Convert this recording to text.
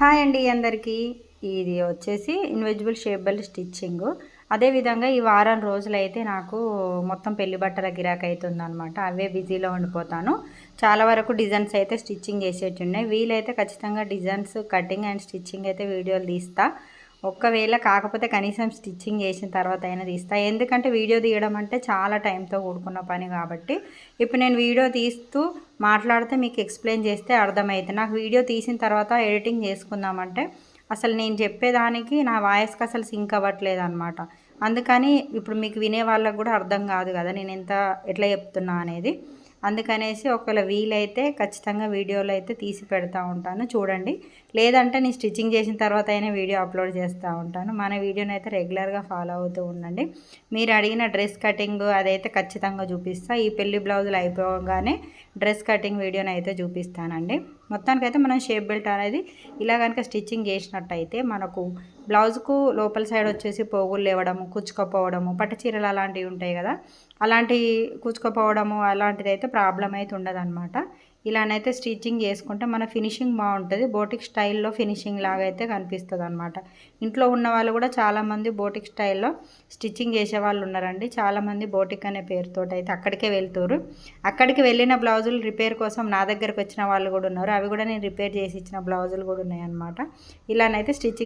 Hi అండి అందరికీ. ఇది వచ్చేసి ఇన్విజిబుల్ షేప్ స్టిచ్చింగ్ అదేవిధంగా ఈ వారం రోజులైతే నాకు మొత్తం పెళ్ళి బట్టల గిరాక్ అవుతుందనమాట అవే బిజీలో ఉండిపోతాను. చాలా వరకు డిజైన్స్ అయితే స్టిచ్చింగ్ చేసేటి ఉన్నాయి వీలైతే ఖచ్చితంగా డిజైన్స్ కటింగ్ అండ్ స్టిచ్చింగ్ అయితే వీడియోలు తీస్తాను ఒక్కవేళ కాకపోతే కనీసం స్టిచ్చింగ్ చేసిన తర్వాత అయినా తీస్తా. ఎందుకంటే వీడియో తీయడం అంటే చాలా టైంతో కూడుకున్న పని కాబట్టి. ఇప్పుడు నేను వీడియో తీస్తూ మాట్లాడితే మీకు ఎక్స్ప్లెయిన్ చేస్తే అర్థమవుతుంది నాకు వీడియో తీసిన తర్వాత ఎడిటింగ్ చేసుకుందామంటే అసలు నేను చెప్పేదానికి నా వాయిస్కి అసలు సింక్ అవ్వట్లేదు అనమాట అందుకని ఇప్పుడు మీకు వినే వాళ్ళకు కూడా అర్థం కాదు కదా నేను ఎంత ఎట్లా చెప్తున్నా అనేది. అందుకనేసి ఒకవేళ వీలైతే ఖచ్చితంగా వీడియోలో అయితే తీసి పెడతా ఉంటాను. చూడండి. లేదంటే నేను స్టిచ్చింగ్ చేసిన తర్వాత అయినా వీడియో అప్లోడ్ చేస్తూ ఉంటాను. మన వీడియోని అయితే రెగ్యులర్గా ఫాలో అవుతూ ఉండండి. మీరు అడిగిన డ్రెస్ కటింగ్ అదైతే ఖచ్చితంగా చూపిస్తా. ఈ పెళ్ళి బ్లౌజులు అయిపోగానే డ్రెస్ కటింగ్ వీడియోని అయితే చూపిస్తానండి. మొత్తానికైతే మనం షేప్ బెల్ట్ అనేది ఇలా కనుక స్టిచ్చింగ్ చేసినట్టయితే మనకు బ్లౌజ్కు లోపల సైడ్ వచ్చేసి పోగులు లేవడము కుచ్చుకపోవడము పట్టు చీరలు అలాంటివి ఉంటాయి కదా. అలాంటి కుచ్చుకపోవడము అలాంటిది అయితే ప్రాబ్లం అయితే ఉండదన్నమాట. ఇలానైతే స్టిచ్చింగ్ చేసుకుంటే మన ఫినిషింగ్ బాగుంటుంది. బోటిక్ స్టైల్లో ఫినిషింగ్ లాగా అయితే కనిపిస్తుంది అనమాట ఇంట్లో ఉన్న వాళ్ళు కూడా చాలామంది బోటిక్ స్టైల్లో స్టిచ్చింగ్ చేసే వాళ్ళు ఉన్నారండి. చాలామంది బోటిక్ అనే పేరుతో అయితే అక్కడికే వెళ్తారు అక్కడికి వెళ్ళిన బ్లౌజులు రిపేర్ కోసం నా దగ్గరకు వచ్చిన వాళ్ళు కూడా ఉన్నారు. అవి కూడా నేను రిపేర్ చేసి ఇచ్చిన బ్లౌజులు కూడా ఉన్నాయన్నమాట. ఇలానైతే స్టిచ్చింగ్